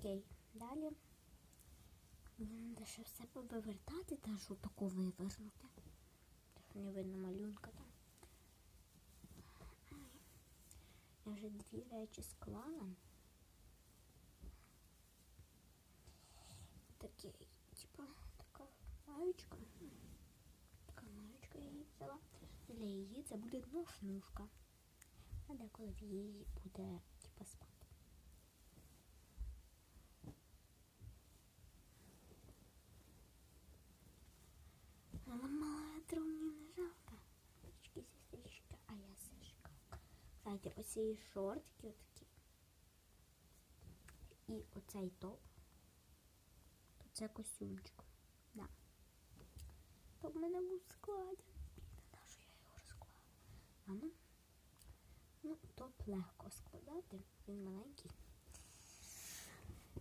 Окей, далі. Мені треба ще все повивертати, та що таку вивернути. Так не видно малюнка там. Я вже дві речі склала. Такі, типа, така маючка. Така маючка я її взяла. Для її це буде ношнушка. А деколи в її буде, типа, спати. Вона мала мені не жалко. Сестрички, сестричка, а я сешка. Кстати, оці шортики отакі. І оцей топ. То це костюмчик. Да. То в мене був в складі. На що я його розклала. Ладно. Ну, топ легко складати. Він маленький.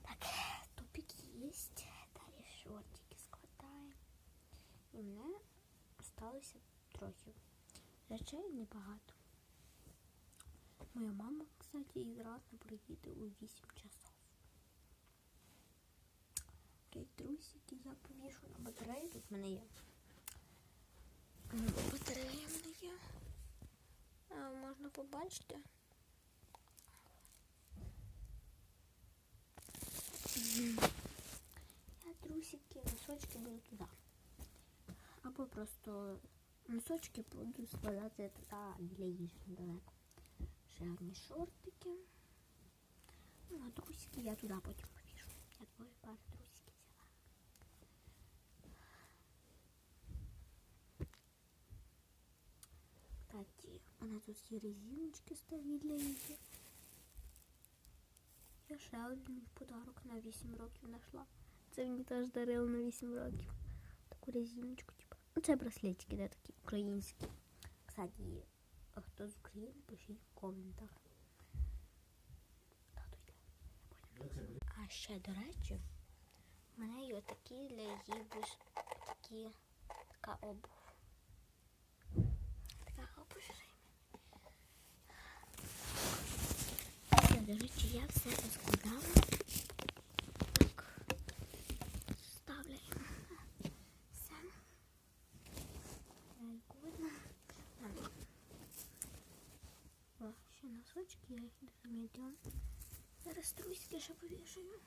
Так, топик є. Далі шортики складаємо. І в мене залишилося трохи. Речей небагато. Моя мама, кстати, разом приїде у 8 часов. Окей, трусики я повішу на батарею. Тут в мене є. Батарея в мене є. А, можна побачити. Я трусики, носочки буду туди. Або просто носочки буду складати туди біля їжі недалеко. Ще шортики. Ну, а трусики я туди потім повішу. Я двоє пар трусиків взяла. Кстати, у мене тут є резиночки старі для їжі. Я ще один подарок на 8 років знайшла. Це мені теж дарили на 8 років. Таку резиночку, типу. Ну, це браслетики, де такі українські. Кстати, а хто з України, пишіть в коментах. А ще, до речі, в мене є такі для її такі, така обув. Така обув. Все, до речі, я все розкладала. Так. Ставляємо. Все. Яйку видно. Ладно. Носочки, я их. Зараз трусики ще повішаю.